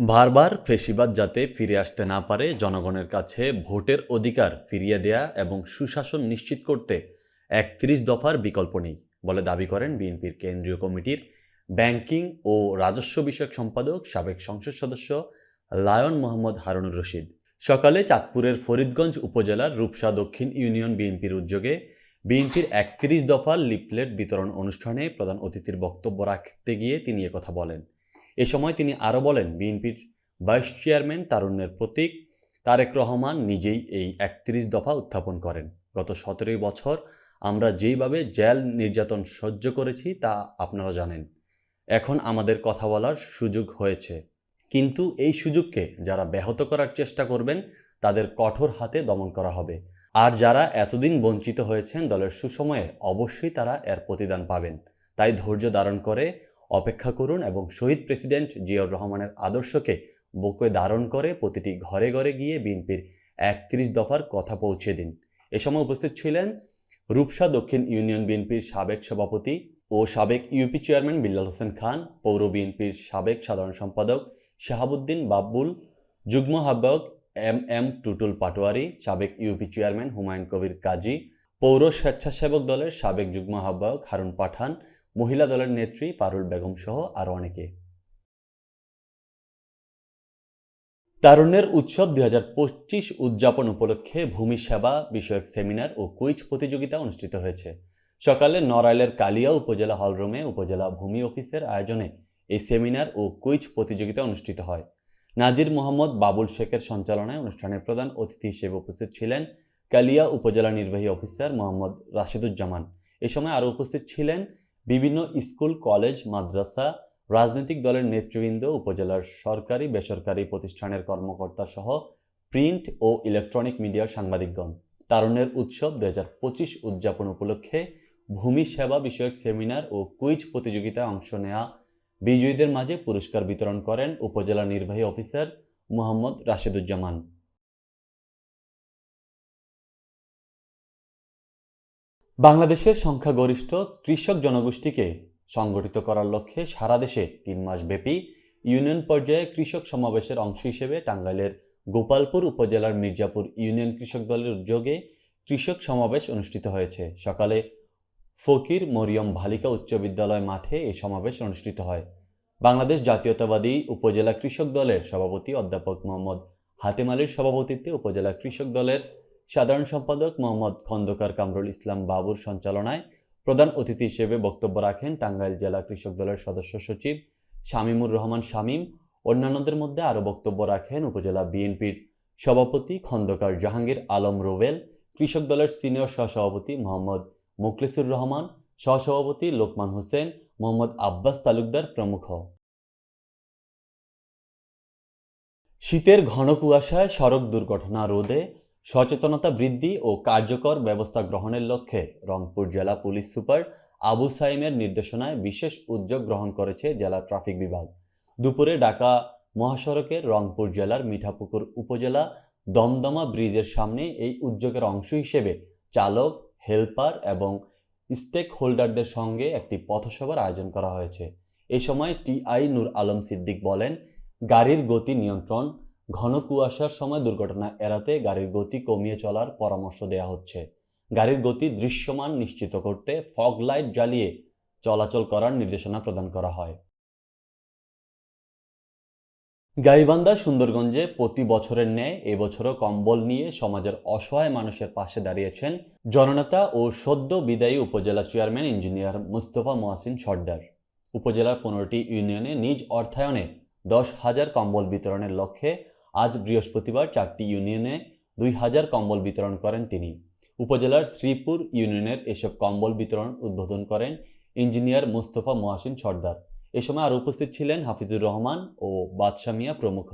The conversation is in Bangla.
বারবার ফেসিবাদ যাতে ফিরে আসতে না পারে, জনগণের কাছে ভোটের অধিকার ফিরিয়ে দেয়া এবং সুশাসন নিশ্চিত করতে একত্রিশ দফার বিকল্প নেই বলে দাবি করেন বিএনপির কেন্দ্রীয় কমিটির ব্যাংকিং ও রাজস্ব বিষয়ক সম্পাদক, সাবেক সংসদ সদস্য লায়ন মোহাম্মদ হারুনুর রশিদ। সকালে চাঁদপুরের ফরিদগঞ্জ উপজেলার রূপসা দক্ষিণ ইউনিয়ন বিএনপির উদ্যোগে বিএনপির একত্রিশ দফার লিফলেট বিতরণ অনুষ্ঠানে প্রধান অতিথির বক্তব্য রাখতে গিয়ে তিনি একথা বলেন। এ সময় তিনি আরও বলেন, বিএনপির ভাইস চেয়ারম্যান তারুণ্যের প্রতীক তারেক রহমান নিজেই এই একত্রিশ দফা উত্থাপন করেন। গত সতেরোই বছর আমরা যেইভাবে জেল নির্যাতন সহ্য করেছি তা আপনারা জানেন। এখন আমাদের কথা বলার সুযোগ হয়েছে। কিন্তু এই সুযোগকে যারা ব্যাহত করার চেষ্টা করবেন, তাদের কঠোর হাতে দমন করা হবে। আর যারা এতদিন বঞ্চিত হয়েছেন দলের সুসময়ে, অবশ্যই তারা এর প্রতিদান পাবেন। তাই ধৈর্য ধারণ করে অপেক্ষা করুন এবং শহীদ প্রেসিডেন্ট জিয়াউর রহমানের আদর্শকে বুকে ধারণ করে প্রতিটি ঘরে ঘরে গিয়ে বিএনপির একত্রিশ দফার কথা পৌঁছে দিন। এ সময় উপস্থিত ছিলেন রূপসা দক্ষিণ ইউনিয়ন বিএনপির সাবেক সভাপতি ও সাবেক ইউপি চেয়ারম্যান বিল্লাল হোসেন খান, পৌর বিএনপির সাবেক সাধারণ সম্পাদক শাহাবুদ্দিন বাব্বুল যুগ্ম আহ্বায়ক এম এম টুটুল পাটোয়ারি, সাবেক ইউপি চেয়ারম্যান হুমায়ুন কবির কাজী, পৌর স্বেচ্ছাসেবক দলের সাবেক যুগ্ম আহ্বায়ক হারুন পাঠান মহিলা দলের নেত্রী পারুল বেগম সহ আরও অনেকে। তারুণ্যের উৎসব দুই হাজার পঁচিশ উদযাপন উপলক্ষে ভূমি সেবা বিষয়ক সেমিনার ও কুইজ প্রতিযোগিতা অনুষ্ঠিত হয়েছে। সকালে নড়াইলের কালিয়া উপজেলা হলরুমে উপজেলা ভূমি অফিসের আয়োজনে এই সেমিনার ও কুইজ প্রতিযোগিতা অনুষ্ঠিত হয়। নাজির মোহাম্মদ বাবুল শেখের সঞ্চালনায় অনুষ্ঠানে প্রধান অতিথি হিসেবে উপস্থিত ছিলেন কালিয়া উপজেলা নির্বাহী অফিসার মোহাম্মদ রাশিদুজ্জামান। এ সময় আরও উপস্থিত ছিলেন বিভিন্ন স্কুল, কলেজ, মাদ্রাসা, রাজনৈতিক দলের নেতৃবৃন্দ, উপজেলার সরকারি, বেসরকারি প্রতিষ্ঠানের কর্মকর্তা সহ প্রিন্ট ও ইলেকট্রনিক মিডিয়ার সাংবাদিকগণ। তারুণ্যের উৎসব দু হাজার পঁচিশ উদযাপন উপলক্ষে ভূমি সেবা বিষয়ক সেমিনার ও কুইজ প্রতিযোগিতায় অংশ নেওয়া বিজয়ীদের মাঝে পুরস্কার বিতরণ করেন উপজেলা নির্বাহী অফিসার মোহাম্মদ রাশেদুজ্জামান। বাংলাদেশের সংখ্যাগরিষ্ঠ কৃষক জনগোষ্ঠীকে সংগঠিত করার লক্ষ্যে সারা দেশে তিন মাস ব্যাপী ইউনিয়ন পর্যায়ে কৃষক সমাবেশের অংশ হিসেবে টাঙ্গাইলের গোপালপুর উপজেলার মির্জাপুর ইউনিয়ন কৃষক দলের উদ্যোগে কৃষক সমাবেশ অনুষ্ঠিত হয়েছে। সকালে ফকির মরিয়ম ভালিকা উচ্চ বিদ্যালয় মাঠে এই সমাবেশ অনুষ্ঠিত হয়। বাংলাদেশ জাতীয়তাবাদী উপজেলা কৃষক দলের সভাপতি অধ্যাপক মোহাম্মদ হাতেম আলীর সভাপতিত্বে উপজেলা কৃষক দলের সাধারণ সম্পাদক মোহাম্মদ খন্দকার কামরুল ইসলাম বাবুর সঞ্চালনায় প্রধান অতিথি হিসেবে বক্তব্য রাখেন টাঙ্গাইল জেলা কৃষক দলের সদস্য সচিব শামীমুর রহমান শামীম। অন্যান্যদের মধ্যে আরও বক্তব্য রাখেন উপজেলা বিএনপির সভাপতি খন্দকার জাহাঙ্গীর আলম রোবেল, কৃষক দলের সিনিয়র সহসভাপতি মোহাম্মদ মুখলিসুর রহমান, সহসভাপতি লোকমান হোসেন, মোহাম্মদ আব্বাস তালুকদার প্রমুখ। শীতের ঘন কুয়াশায় সড়ক দুর্ঘটনা রোধে সচেতনতা বৃদ্ধি ও কার্যকর ব্যবস্থা গ্রহণের লক্ষ্যে রংপুর জেলা পুলিশ সুপার আবু সাইমের নির্দেশনায় বিশেষ উদ্যোগ গ্রহণ করেছে জেলা ট্রাফিক বিভাগ। দুপুরে ঢাকা মহাসড়কের রংপুর জেলার মিঠাপুকুর উপজেলা দমদমা ব্রিজের সামনে এই উদ্যোগের অংশ হিসেবে চালক, হেল্পার এবং স্টেক হোল্ডারদের সঙ্গে একটি পথসভার আয়োজন করা হয়েছে। এ সময় টিআই নূর আলম সিদ্দিক বলেন, গাড়ির গতি নিয়ন্ত্রণ ঘন কুয়াশার সময় দুর্ঘটনা এড়াতে গাড়ির গতি কমিয়ে চলার পরামর্শ দেওয়া হচ্ছে। গাড়ির গতি দৃশ্যমান নিশ্চিত করতে ফগ লাইট জ্বালিয়ে চলাচল করার নির্দেশনা প্রদান করা হয়। গাইবান্ধা, সুন্দরগঞ্জে প্রতি বছরের ন্যায় এবছরও কম্বল নিয়ে সমাজের অসহায় মানুষের পাশে দাঁড়িয়েছেন জননেতা ও সদ্য বিদায়ী উপজেলা চেয়ারম্যান ইঞ্জিনিয়ার মুস্তফা মোয়াসিন সর্দার। উপজেলার পনেরোটি ইউনিয়নে নিজ অর্থায়নে দশ হাজার কম্বল বিতরণের লক্ষ্যে আজ বৃহস্পতিবার চারটি ইউনিয়নে দুই হাজার কম্বল বিতরণ করেন তিনি। উপজেলার শ্রীপুর ইউনিয়নের এসব কম্বল বিতরণ উদ্বোধন করেন ইঞ্জিনিয়ার মোস্তফা মহাসিন সর্দার। এ সময় আরও উপস্থিত ছিলেন হাফিজুর রহমান ও বাদশামিয়া প্রমুখ।